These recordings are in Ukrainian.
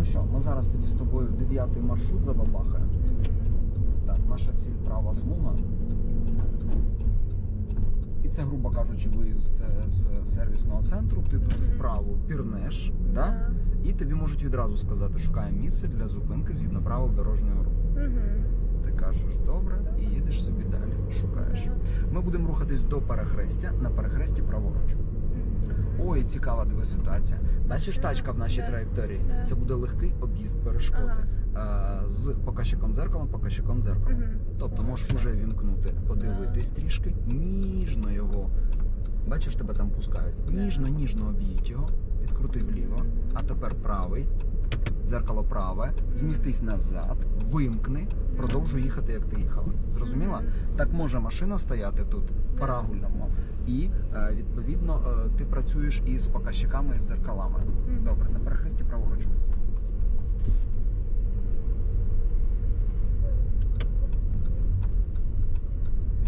Ну що, ми зараз тоді з тобою дев'ятий маршрут забабахаємо. Так, наша ціль права смуга. І це, грубо кажучи, виїзд е, з сервісного центру. Ти тут вправо пірнеш, да? і тобі можуть відразу сказати, шукаємо місце для зупинки згідно правил дорожнього руху. Ти кажеш добре і їдеш собі далі, шукаєш. Ми будемо рухатись до перехрестя на перехресті праворуч. Ой, цікава диви ситуація. Бачиш тачка в нашій траєкторії? Це буде легкий об'їзд перешкоди е, з показчиком дзеркалом, показчиком дзеркалом. Мгм. Тобто можеш уже вімкнути, подивитись трішки, ніжно його. Бачиш, тебе там пускають. Ніжно, ніжно об'їдь його, відкрути вліво. А тепер правий, дзеркало праве, змістись назад, вимкни, продовжуй їхати, як ти їхала. Зрозуміла? Так може машина стояти тут парагульному, і е, відповідно ти працюєш із показчиками і з дзеркалами. Мгм. Добре, на перехресті праворуч.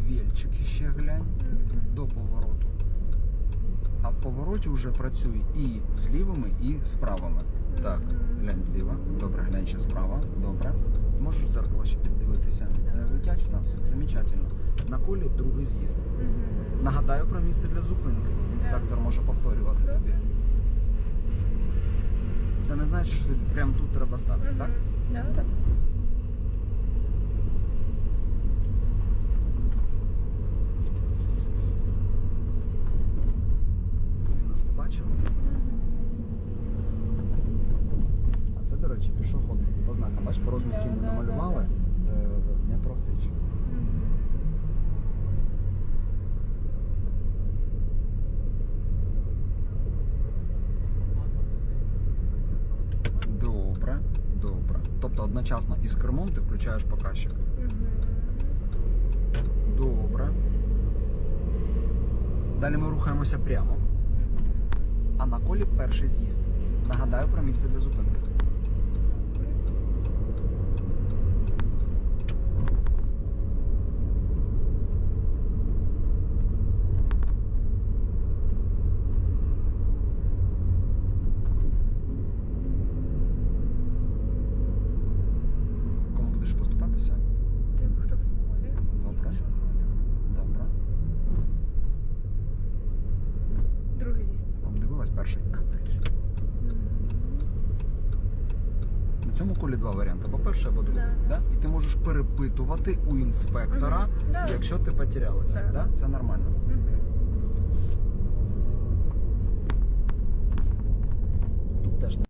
Вільчик ще глянь до повороту. А в повороті вже працюй і з лівими, і з правими. Так, глянь зліва. Добре, глянь ще справа. Добре. Можеш в дзеркало ще піддивитися. Летять в нас. Замечательно. На колі другий з'їзд. Нагадаю про місце для зупинки. Інспектор може повторювати тобі. Це не значить, що тобі прямо тут треба стати, так? Да, так. Він нас побачив. А це, до речі, пішохідний. Ознака, бач, по розмітки не Да, да, намалювали, е, не провтич. Добре, добре. Тобто одночасно із кермом ти включаєш показчик. Добре. Далі ми рухаємося прямо. А на колі перший з'їзд. Нагадаю про місце для зупинки. Кому будеш поступатися? Тим, хто в колі. Добре. Добре. Другий з'їзд. Обдивилась перший. На цьому колі два варіанти: або перший, або другий. Да. Да? І ти можеш перепитувати у інспектора. Якщо ти потерялась. Да. Да? Це нормально.